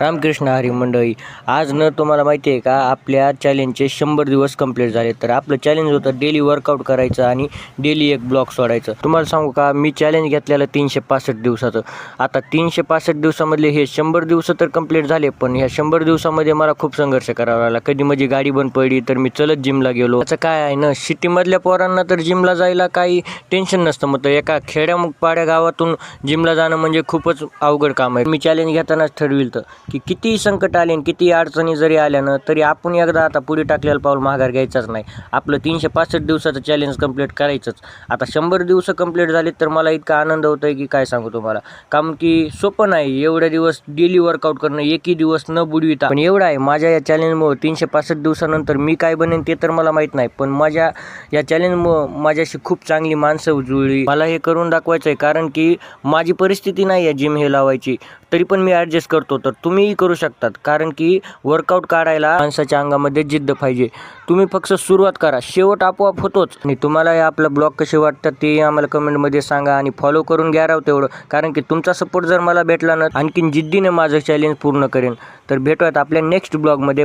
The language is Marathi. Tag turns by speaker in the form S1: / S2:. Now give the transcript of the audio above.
S1: रामकृष्ण हरी मंडळी आज न तुम्हाला माहिती आहे का आपल्या चॅलेंजचे शंभर दिवस कंप्लीट झाले तर आपलं चॅलेंज होतं डेली वर्कआउट करायचं आणि डेली एक ब्लॉक सोडायचं. तुम्हाला सांगू का मी चॅलेंज घेतलेलं तीनशे पासष्ट दिवसाचं. आता तीनशे पासष्ट दिवसामधले हे शंभर दिवस तर कंप्लीट झाले पण ह्या शंभर दिवसामध्ये मला खूप संघर्ष करावा लागला. कधी माझी गाडी बंद पडली तर मी चलत जिमला गेलो. त्याचं काय आहे ना सिटीमधल्या पोरांना तर जिमला जायला काही टेन्शन नसतं. मग तर एका खेड्या पाड्या गावातून जिमला जाणं म्हणजे खूपच अवघड काम आहे. मी चॅलेंज घेतानाच ठरविल तर की कितीही संकट आले आणि कितीही अडचणी जरी आल्या ना तरी आपण एकदा आता पुढे टाकलेलं पाऊल माघार घ्यायचाच नाही. आपलं तीनशे पासष्ट दिवसाचं चॅलेंज कंप्लीट करायचंच. आता शंभर दिवस कंप्लीट झालेत तर मला इतका आनंद होतोय की काय सांगू तुम्हाला. कारण की सोपं नाही एवढे दिवस डेली वर्कआउट करणं एकही दिवस न बुडविता. पण एवढं आहे माझ्या या चॅलेंजमुळे तीनशे पासष्ट दिवसानंतर मी काय बनेन ते तर मला माहीत नाही. पण माझ्या या चॅलेंजमुळं माझ्याशी खूप चांगली माणसं जुळली मला हे करून दाखवायचं आहे कारण की माझी परिस्थिती नाही आहे जिम हे लावायची. तरी पण मी ॲडजस्ट करतो. तर तुम्हीही करू शकतात. कारण की वर्कआउट काढायला माणसाच्या अंगामध्ये जिद्द पाहिजे. तुम्ही फक्त सुरुवात करा. शेवट आपोआप होतोच. आणि तुम्हाला हे आपलं ब्लॉग कसे वाटतात ते आम्हाला कमेंटमध्ये सांगा आणि फॉलो करून घ्या राव तेवढं. कारण की तुमचा सपोर्ट जर मला भेटला ना आणखीन जिद्दीने माझं चॅलेंज पूर्ण करेन. तर भेटूयात आपल्या नेक्स्ट ब्लॉगमध्ये